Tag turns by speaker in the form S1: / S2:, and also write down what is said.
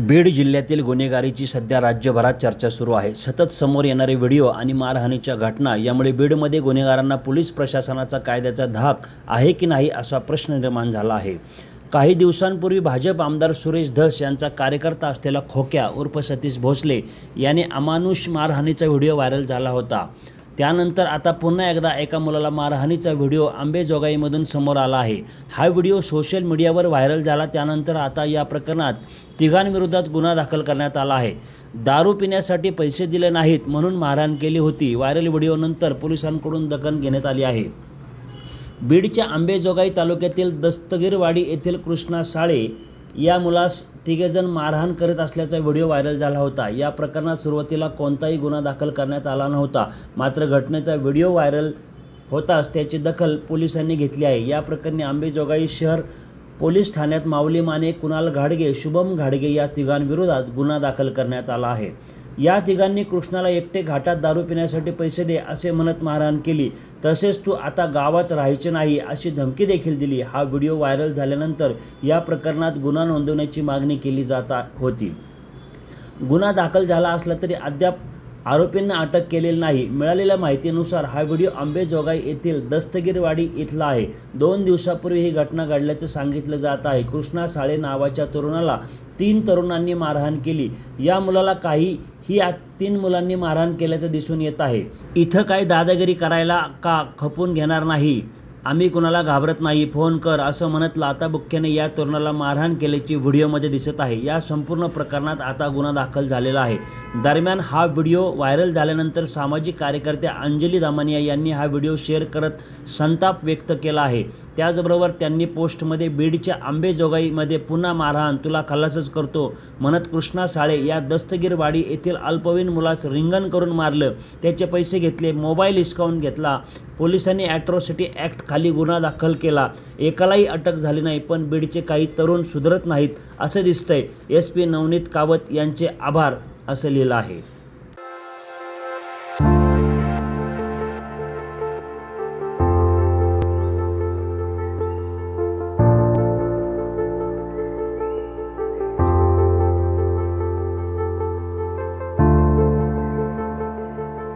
S1: बीड जिल्ह्यातील गुन्हेगारीची सध्या राज्यभरात चर्चा सुरू आहे. सतत समोर येणारे व्हिडिओ आणि मारहाणीच्या घटना यामुळे बीडमध्ये गुन्हेगारांना पोलीस प्रशासनाचा कायद्याचा धाक आहे की नाही असा प्रश्न निर्माण झाला आहे. काही दिवसांपूर्वी भाजप आमदार सुरेश धस यांचा कार्यकर्ता असलेला खोक्या उर्फ सतीश भोसले याने अमानुष मारहाणीचा व्हिडिओ व्हायरल झाला होता. त्यानंतर आता पुन्हा एकदा एका मुलाला मारहाणीचा व्हिडिओ आंबेजोगाईमधून समोर आला आहे. हा व्हिडिओ सोशल मीडियावर व्हायरल झाला त्यानंतर आता या प्रकरणात तिघांविरोधात गुन्हा दाखल करण्यात आला आहे. दारू पिण्यासाठी पैसे दिले नाहीत म्हणून मारहाण केली होती. व्हायरल व्हिडिओनंतर पोलिसांकडून दखल घेण्यात आली आहे. बीडच्या आंबेजोगाई तालुक्यातील दस्तगीरवाडी येथील कृष्णा साळे या मुलास तिघेजण मारहाण करीत असल्याचा व्हिडिओ व्हायरल झाला होता. या प्रकरणात सुरुवातीला कोणताही गुन्हा दाखल करण्यात आला नव्हता. मात्र घटनेचा व्हिडिओ व्हायरल होताच त्याची दखल पोलिसांनी घेतली आहे. या प्रकरणी आंबेजोगाई शहर पोलीस ठाण्यात माऊली माने कुणाल घाडगे शुभम घाडगे या तिघांविरोधात गुन्हा दाखल करण्यात आला आहे. या तिघांनी कृष्णाला एकटे घाटात दारू पिण्यासाठी पैसे दे असे म्हणत मारहाण केली. तसेच तू आता गावात राहायचे नाही अशी धमकी देखील दिली. हा व्हिडिओ व्हायरल झाल्यानंतर या प्रकरणात गुन्हा नोंदवण्याची मागणी केली जात होती. गुन्हा दाखल झाला असला तरी अद्याप आरोपींना अटक केलेली नाही. मिळालेल्या माहितीनुसार हा व्हिडिओ आंबेजोगाई येथील दस्तगीरवाडी इथला आहे. दोन दिवसापूर्वी ही घटना घडल्याचं सांगितलं जात आहे. कृष्णा साळे नावाच्या तरुणाला तीन तरुणांनी मारहाण केली. या मुलाला काही ही तीन मुलांनी मारहाण केल्याचं दिसून येत आहे. इथं काही दादागिरी करायला का खपून घेणार नाही? आम्ही कुणाला घाबरत नाही फोन कर असं म्हणत लाताबुक्क्याने या तरुणाला मारहाण केल्याची व्हिडिओमध्ये दिसत आहे. या संपूर्ण प्रकरणात आता गुन्हा दाखल झालेला आहे. दरम्यान हा व्हिडिओ व्हायरल झाल्यानंतर सामाजिक कार्यकर्त्या अंजली दामानिया यांनी हा व्हिडिओ शेअर करत संताप व्यक्त केला आहे. त्याचबरोबर त्यांनी पोस्टमध्ये बीडच्या आंबेजोगाईमध्ये पुन्हा मारहाण तुला खलासच करतो म्हणत कृष्णा साळे या दस्तगीरवाडी येथील अल्पवयीन मुलास रिंगण करून मारलं. त्याचे पैसे घेतले मोबाईल हिसकावून घेतला. पोलिसांनी ॲट्रॉसिटी ॲक्ट खाली गुन्हा दाखल केला. एकालाही अटक झाली नाही पण बीडचे काही तरुण सुधरत नाहीत असं दिसतंय. एस पी नवनीत कावत यांचे आभार असं लिहिलं आहे.